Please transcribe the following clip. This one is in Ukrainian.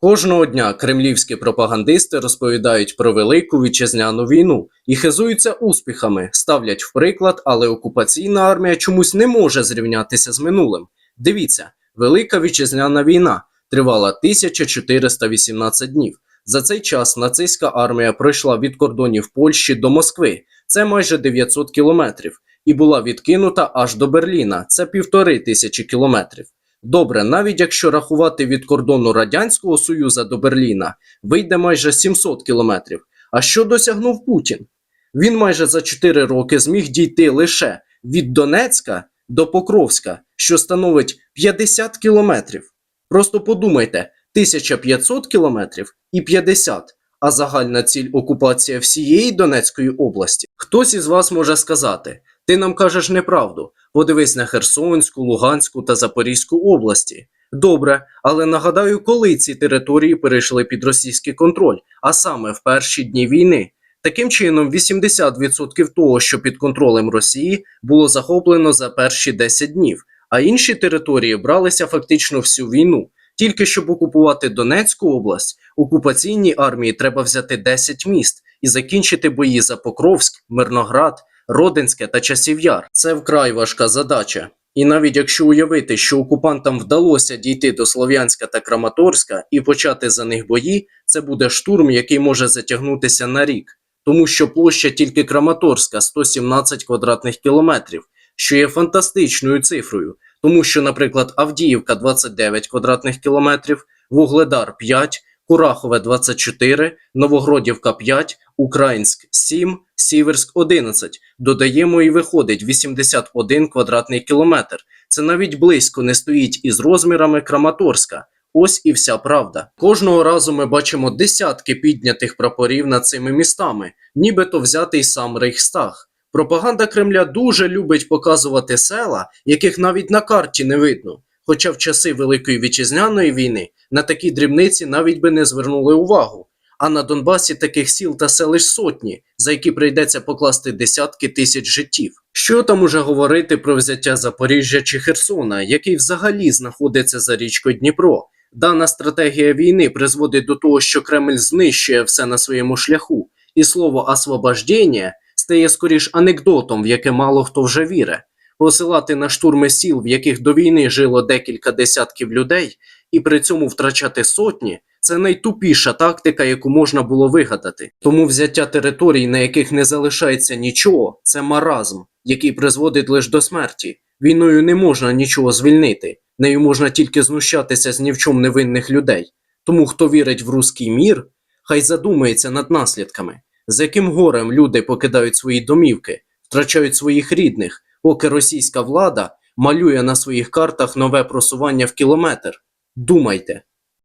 Кожного дня кремлівські пропагандисти розповідають про велику вітчизняну війну і хизуються успіхами, ставлять в приклад, але окупаційна армія чомусь не може зрівнятися з минулим. Дивіться, велика вітчизняна війна тривала 1418 днів. За цей час нацистська армія пройшла від кордонів Польщі до Москви, це майже 900 кілометрів, і була відкинута аж до Берліна, це півтори тисячі кілометрів. Добре, навіть якщо рахувати від кордону Радянського Союзу до Берліна, вийде майже 700 кілометрів. А що досягнув Путін? Він майже за 4 роки зміг дійти лише від Донецька до Покровська, що становить 50 кілометрів. Просто подумайте, 1500 кілометрів і 50, а загальна ціль окупація всієї Донецької області. Хтось із вас може сказати: ти нам кажеш неправду. Подивись на Херсонську, Луганську та Запорізьку області. Добре, але нагадаю, коли ці території перейшли під російський контроль, а саме в перші дні війни. Таким чином, 80% того, що під контролем Росії, було захоплено за перші 10 днів, а інші території бралися фактично всю війну. Тільки щоб окупувати Донецьку область, окупаційній армії треба взяти 10 міст і закінчити бої за Покровськ, Мирноград, Родинське та Часів Яр. Це вкрай важка задача. І навіть якщо уявити, що окупантам вдалося дійти до Слов'янська та Краматорська і почати за них бої, це буде штурм, який може затягнутися на рік, тому що площа тільки Краматорська 117 квадратних кілометрів, що є фантастичною цифрою, тому що, наприклад, Авдіївка 29 квадратних кілометрів, Вугледар 5, Курахове 24, Новогродівка 5, Українськ 7, Сіверськ 11. Додаємо і виходить 81 квадратний кілометр. Це навіть близько не стоїть із розмірами Краматорська. Ось і вся правда. Кожного разу ми бачимо десятки піднятих прапорів над цими містами, нібито взятий сам Рейхстаг. Пропаганда Кремля дуже любить показувати села, яких навіть на карті не видно. Хоча в часи Великої вітчизняної війни на такі дрібниці навіть би не звернули увагу. А на Донбасі таких сіл та селищ сотні, за які прийдеться покласти десятки тисяч життів. Що там уже говорити про взяття Запоріжжя чи Херсона, який взагалі знаходиться за річкою Дніпро? Дана стратегія війни призводить до того, що Кремль знищує все на своєму шляху, і слово освобождення стає скоріш анекдотом, в яке мало хто вже вірить. Посилати на штурми сіл, в яких до війни жило декілька десятків людей, і при цьому втрачати сотні це найтупіша тактика, яку можна було вигадати. Тому взяття територій, на яких не залишається нічого, це маразм, який призводить лише до смерті. Війною не можна нічого звільнити, нею можна тільки знущатися з ні в чому невинних людей. Тому хто вірить в руський мір, хай задумається над наслідками, з яким горем люди покидають свої домівки, втрачають своїх рідних, поки російська влада малює на своїх картах нове просування в кілометр. Думайте.